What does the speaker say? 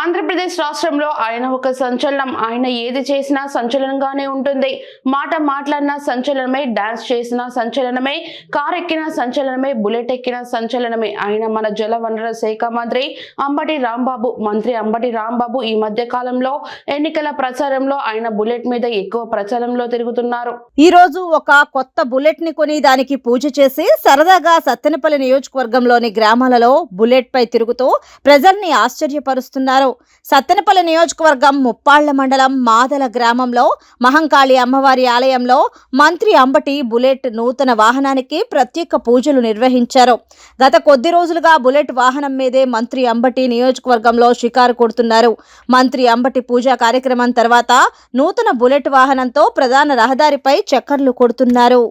ఆంధ్రప్రదేశ్ రాష్ట్రంలో ఆయన ఒక సంచలనం. ఆయన ఏది చేసినా సంచలనంగానే ఉంటుంది. మాట మాట్లాడినా సంచలనమే డాన్స్ చేసినా సంచలనమే కార్ ఎక్కినా సంచలనమే బుల్లెట్ ఎక్కినా సంచలనమే. ఆయన మన జల వనరుల శాఖ మంత్రి అంబటి రాంబాబు మంత్రి అంబటి రాంబాబు ఈ మధ్య కాలంలో ఎన్నికల ప్రచారంలో ఆయన బుల్లెట్ మీద ఎక్కువ ప్రచారంలో తిరుగుతున్నారు. ఈ రోజు ఒక కొత్త బుల్లెట్ని కొని దానికి పూజ చేసి సరదాగా సత్తెనపల్లి నియోజకవర్గంలోని గ్రామాలలో బుల్లెట్ పై తిరుగుతూ ప్రజల్ని ఆశ్చర్యపరుస్తున్నారు. సత్తెనపల్లి నియోజకవర్గం ముప్పాళ్ళ మండలం మాదల గ్రామంలో మహంకాళి అమ్మవారి ఆలయంలో మంత్రి అంబటి బుల్లెట్ నూతన వాహనానికి ప్రత్యేక పూజలు నిర్వహించారు. గత కొద్ది రోజులుగా బుల్లెట్ వాహనం మీదే మంత్రి అంబటి నియోజకవర్గంలో షికారు కొడుతున్నారు. మంత్రి అంబటి పూజా కార్యక్రమం తర్వాత నూతన బుల్లెట్ వాహనంతో ప్రధాన రహదారిపై చక్కర్లు కొడుతున్నారు.